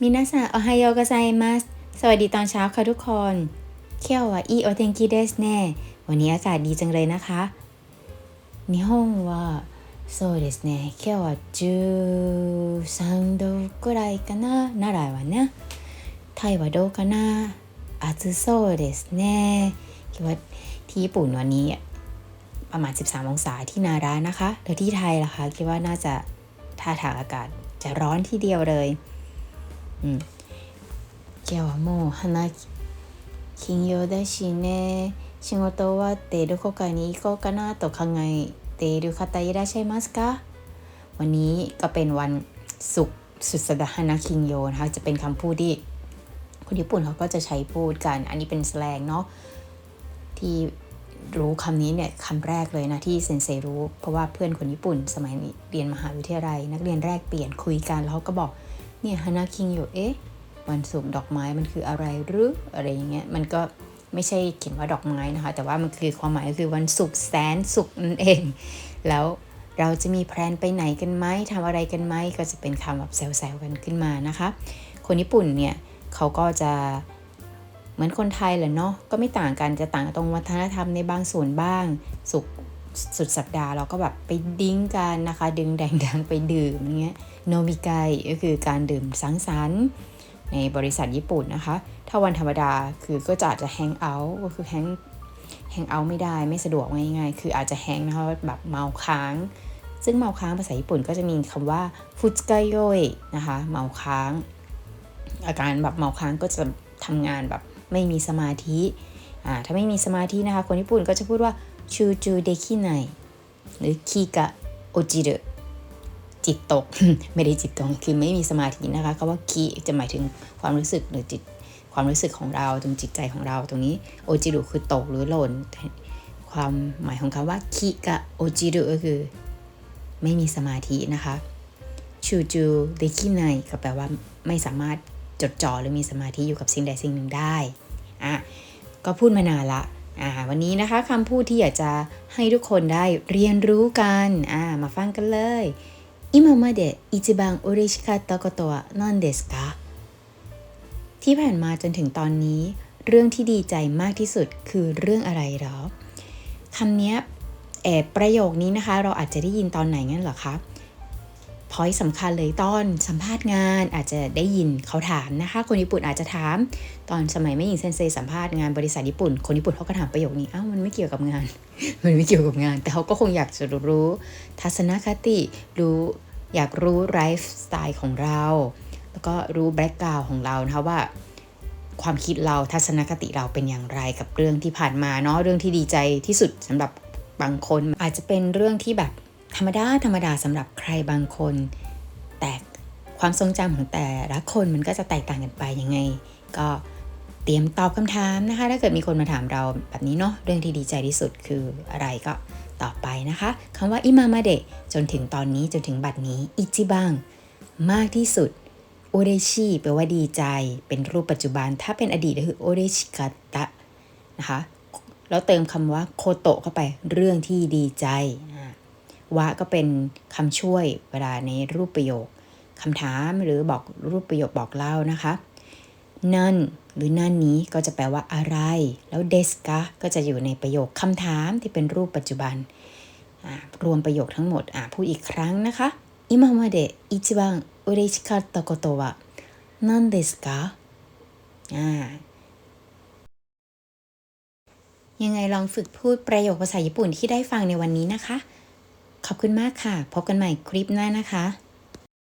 มินาซังโอไฮโอกาไซมัสสวัสดีตอนเช้าค่ะทุกคนเคียววะอีโอเทนกิเดสแน่วันนี้อากาศดีจังเลยนะคะ日本はそうですね今日は13度くらいかな奈良はねไทยはどうかな暑そうですねคิดว่าที่ญี่ปุ่นวันนี้ประมาณ 13 องศาที่นารานะคะแล้วที่ไทยล่ะคะคิดว่าน่าจะท่าทางอากาศจะร้อนที่เดียวเลย うん今日はもう花金曜だしね仕事終わってどこかに行こうかなと考えている方いらっしゃいますかวันนี้ก็เป็นวันศุกร์สุดสัปดาห์ฮานาคิงโยนะคะจะเป็นคำพูดที่คนญี่ปุ่นเขาก็จะใช้พูดกัน อันนี้เป็นแสลงเนาะที่รู้คำนี้เนี่ยคำแรกเลยนะที่เซนเซรู้ เพราะว่าเพื่อนคนญี่ปุ่น สมัยเรียนมหาวิทยาลัย นักเรียนแรกเปลี่ยนคุยกันแล้วเขาก็บอก เนี่ยฮานาคิงโยเอ๊ะวันศุกร์ดอกไม้มันคืออะไรหรืออะไรอย่างเงี้ยมันก็ไม่ใช่เขียนว่าดอกไม้นะคะ แต่ว่ามันคือความหมายก็คือวันศุกร์แสนศุกร์นั่นเอง แล้วเราจะมีแพลนไปไหนกันไหมทำอะไรกันไหมก็จะเป็นคำแบบแซวๆกันขึ้นมานะคะ คนญี่ปุ่นเนี่ยเขาก็จะเหมือนคนไทยแหละเนาะก็ไม่ต่างกันจะต่างตรงวัฒนธรรมในบางส่วนบ้าง สุก สุดสัปดาห์เราก็แบบไปดิ้งกันนะคะ ดึงแดงดังไปดื่มอย่างเงี้ยโนมิไกก็คือการดื่มสังสรรค์ในบริษัทญี่ปุ่นนะคะ ถ้าวันธรรมดาคือก็จะอาจจะแฮงเอาท์ก็คือแฮงแฮงเอาท์ไม่ได้ไม่สะดวกง่ายๆคืออาจจะแฮงนะคะแบบเมาค้าง ซึ่งเมาค้างภาษาญี่ปุ่นก็จะมีคำว่าฟุตไกโยยนะคะเมาค้าง อาการแบบเมาค้างก็จะทำงานแบบไม่มีสมาธิอ่าถ้าไม่มีสมาธินะคะ คนญี่ปุ่นก็จะพูดว่า ชูจูเดคิไนหรือคิกะโอจิรุจิตตก ไม่ได้จิตตกคือไม่มีสมาธินะคะคำว่าคิจะหมายถึงความรู้สึกหรือจิตความรู้สึกของเราตรงจิตใจของเราตรงนี้โอจิรุคือตกหรือหล่นความหมายของคำว่าคิกะโอจิรุก็คือ ไม่มีสมาธินะคะชูจูเดคิไนก็แปลว่าไม่สามารถจดจ่อหรือมีสมาธิอยู่กับสิ่งใดสิ่งหนึ่งได้อะก็พูดมานานละ วันนี้นะคะคำพูดที่อยากจะให้ทุกคนได้เรียนรู้กันอ่ามาฟังกันเลย今まで一番嬉しかったことは何ですかที่ผ่านมาจนถึงตอนนี้ เรื่องที่ดีใจมากที่สุดคือเรื่องอะไรหรอคำนี้แอบประโยคนี้นะคะ เราอาจจะได้ยินตอนไหนงั้นเหรอคะ พอยสำคัญเลยตอนสัมภาษณ์งานอาจจะได้ยินเขาถามนะคะ คนญี่ปุ่นอาจจะถาม ตอนสมัยไม่ยิงเซนเซสัมภาษณ์งานบริษัทญี่ปุ่น คนญี่ปุ่นเขาก็ถามประโยคนี้อ้าวมันไม่เกี่ยวกับงาน มันไม่เกี่ยวกับงาน แต่เขาก็คงอยากจะรู้ทัศนคติรู้อยากรู้ไลฟ์สไตล์ของเรา แล้วก็รู้แบ็กกราวของเรานะคะว่าความคิดเราทัศนคติเราเป็นอย่างไรกับเรื่องที่ผ่านมาเนาะเรื่องที่ดีใจที่สุดสำหรับบางคนอาจจะเป็นเรื่องที่แบบ ธรรมดาธรรมดาสำหรับใครบางคน แต่ความทรงจำของแต่ละคนมันก็จะแตกต่างกันไปยังไง ก็เตรียมตอบคำถามนะคะ ถ้าเกิดมีคนมาถามเราแบบนี้เนาะเรื่องที่ดีใจที่สุดคืออะไรก็ตอบไปนะคะคำว่าอิมามาเดะจนถึงตอนนี้จนถึงบัดนี้อิจิบังมากที่สุดโอเดชิแปลว่าดีใจ เป็นรูปปัจจุบัน ถ้าเป็นอดีตก็คือโอเดชิกาตะนะคะแล้วเติมคำว่าโคโตะเข้าไปเรื่องที่ดีใจ วะก็เป็นคำช่วยเวลาในรูปประโยคคำถามหรือบอกรูปประโยคบอกเล่านะคะ นั่นหรือนั่นนี้ก็จะแปลว่าอะไร แล้วเดสกะก็จะอยู่ในประโยคคำถามที่เป็นรูปปัจจุบัน รวมประโยคทั้งหมดพูดอีกครั้งนะคะ今まで一番嬉しかったことは何ですかยังไงลองฝึกพูดประโยคภาษาญี่ปุ่นที่ได้ฟังในวันนี้นะคะ ขอบคุณมากค่ะ พบกันใหม่คลิปหน้านะคะ